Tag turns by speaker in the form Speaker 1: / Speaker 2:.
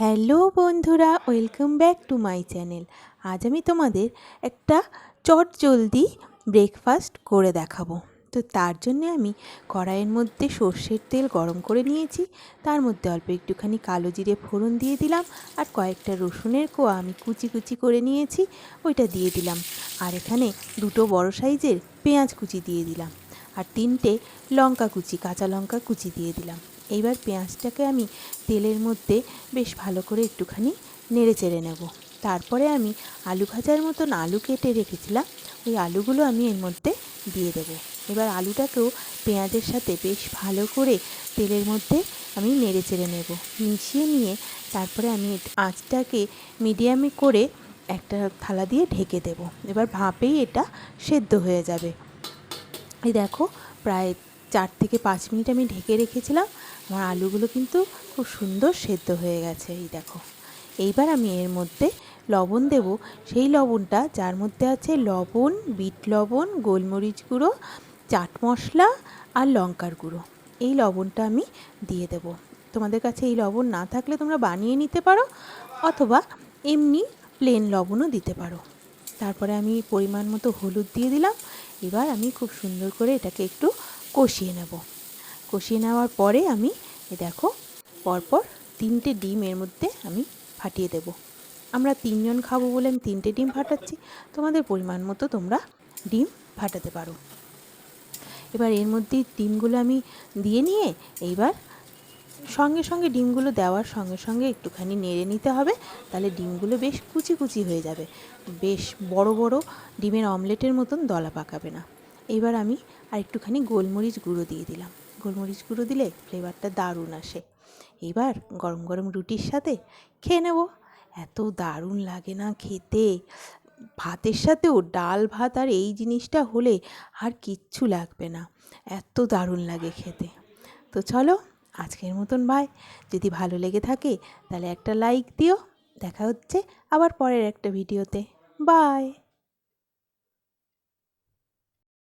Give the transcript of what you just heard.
Speaker 1: Hello বন্ধুরা, welcome back to my channel. আজ আমি তোমাদের একটা চট জলদি ব্রেকফাস্ট করে দেখাবো। তো তার জন্যে আমি কড়াইয়ের মধ্যে সর্ষের তেল গরম করে নিয়েছি। তার মধ্যে অল্প একটুখানি কালো জিরে ফোড়ন দিয়ে দিলাম আর কয়েকটা রসুনের কোয়া আমি কুচি কুচি করে নিয়েছি, ওইটা দিয়ে দিলাম। আর এখানে দুটো বড় সাইজের পেঁয়াজ কুচি দিয়ে দিলাম আর তিনটে লঙ্কা কুচি, কাঁচা লঙ্কা কুচি দিয়ে দিলাম। এইবার পেঁয়াজটাকে আমি তেলের মধ্যে বেশ ভালো করে একটুখানি নেড়ে চেড়ে নেব। তারপরে আমি আলু ভাজার মতন আলু কেটে রেখেছিলাম, ওই আলুগুলো আমি এর মধ্যে দিয়ে দেব। এবার আলুটাকেও পেঁয়াজের সাথে বেশ ভালো করে তেলের মধ্যে আমি নেড়ে চেড়ে নেব। মিশিয়ে নিয়ে তারপরে আমি আঁচটাকে মিডিয়ামে করে একটা থালা দিয়ে ঢেকে দেব। এবার ভাপেই এটা সেদ্ধ হয়ে যাবে। এই দেখো, প্রায় চার থেকে পাঁচ মিনিট আমি ঢেকে রেখেছিলাম। আমার আলুগুলো কিন্তু খুব সুন্দর সেদ্ধ হয়ে গেছে, এই দেখো। এইবার আমি এর মধ্যে লবণ দেব। সেই লবণটা, যার মধ্যে আছে লবণ, বিট লবণ, গোলমরিচ গুঁড়ো, চাট মশলা আর লঙ্কার গুঁড়ো। এই লবণটা আমি দিয়ে দেব। তোমাদের কাছে এই লবণ না থাকলে তোমরা বানিয়ে নিতে পারো অথবা এমনি প্লেন লবণও দিতে পারো। তারপরে আমি পরিমাণ মতো হলুদ দিয়ে দিলাম। এবার আমি খুব সুন্দর করে এটাকে একটু কষিয়ে নেব। কষিয়ে নেওয়ার পরে আমি, এ দেখো, পরপর তিনটে ডিম এর মধ্যে আমি ফাটিয়ে দেব। আমরা তিনজন খাব বলে আমি তিনটে ডিম ফাটাচ্ছি, তোমাদের পরিমাণ মতো তোমরা ডিম ফাটাতে পারো। এবার এর মধ্যে ডিমগুলো আমি দিয়ে নিয়ে এইবার সঙ্গে সঙ্গে ডিমগুলো দেওয়ার সঙ্গে সঙ্গে একটুখানি নেড়ে নিতে হবে, তাহলে ডিমগুলো বেশ কুচি কুচি হয়ে যাবে। বেশ বড় বড় ডিমের অমলেটের মতন দলা পাকাবে না। এবার আমি আর একটুখানি গোলমরিচ গুঁড়ো দিয়ে দিলাম। গোলমরিচ গুঁড়ো দিলে ফ্লেভারটা দারুণ আসে। এবার গরম গরম রুটির সাথে খেয়ে নেব। এত দারুণ লাগে না খেতে। ভাতের সাথেও ডাল, ভাত আর এই জিনিসটা হলে আর কিচ্ছু লাগবে না। এত দারুণ লাগে খেতে। তো চলো, আজকের মতন বাই যদি ভালো লেগে থাকে, তাহলে একটা লাইক দিও। দেখা হচ্ছে আবার পরের একটা ভিডিওতে বাই